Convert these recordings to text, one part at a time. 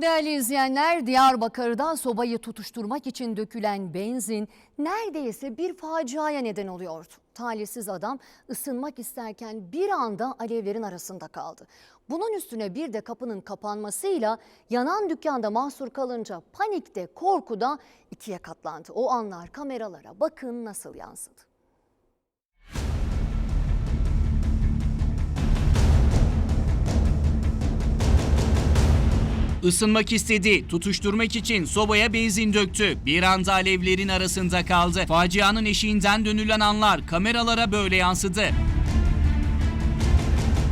Değerli izleyenler, Diyarbakır'da sobayı tutuşturmak için dökülen benzin neredeyse bir faciaya neden oluyordu. Talihsiz adam ısınmak isterken bir anda alevlerin arasında kaldı. Bunun üstüne bir de kapının kapanmasıyla yanan dükkanda mahsur kalınca panikte, korkuda ikiye katlandı. O anlar kameralara bakın nasıl yansıdı. Isınmak istedi, tutuşturmak için sobaya benzin döktü. Bir anda alevlerin arasında kaldı. Facianın eşiğinden dönülen anlar kameralara böyle yansıdı.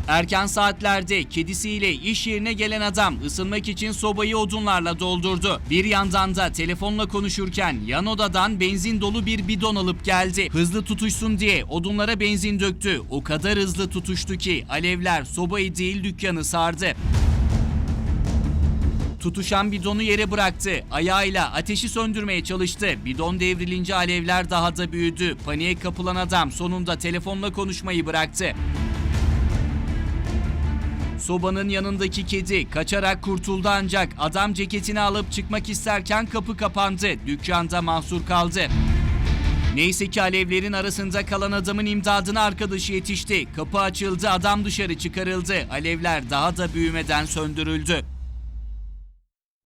Erken saatlerde kedisiyle iş yerine gelen adam ısınmak için sobayı odunlarla doldurdu. Bir yandan da telefonla konuşurken yan odadan benzin dolu bir bidon alıp geldi. Hızlı tutuşsun diye odunlara benzin döktü. O kadar hızlı tutuştu ki alevler sobayı değil dükkanı sardı. Tutuşan bidonu yere bıraktı. Ayağıyla ateşi söndürmeye çalıştı. Bidon devrilince alevler daha da büyüdü. Paniğe kapılan adam sonunda telefonla konuşmayı bıraktı. Sobanın yanındaki kedi kaçarak kurtuldu ancak adam ceketini alıp çıkmak isterken kapı kapandı. Dükkanda mahsur kaldı. Neyse ki alevlerin arasında kalan adamın imdadına arkadaşı yetişti. Kapı açıldı, adam dışarı çıkarıldı. Alevler daha da büyümeden söndürüldü.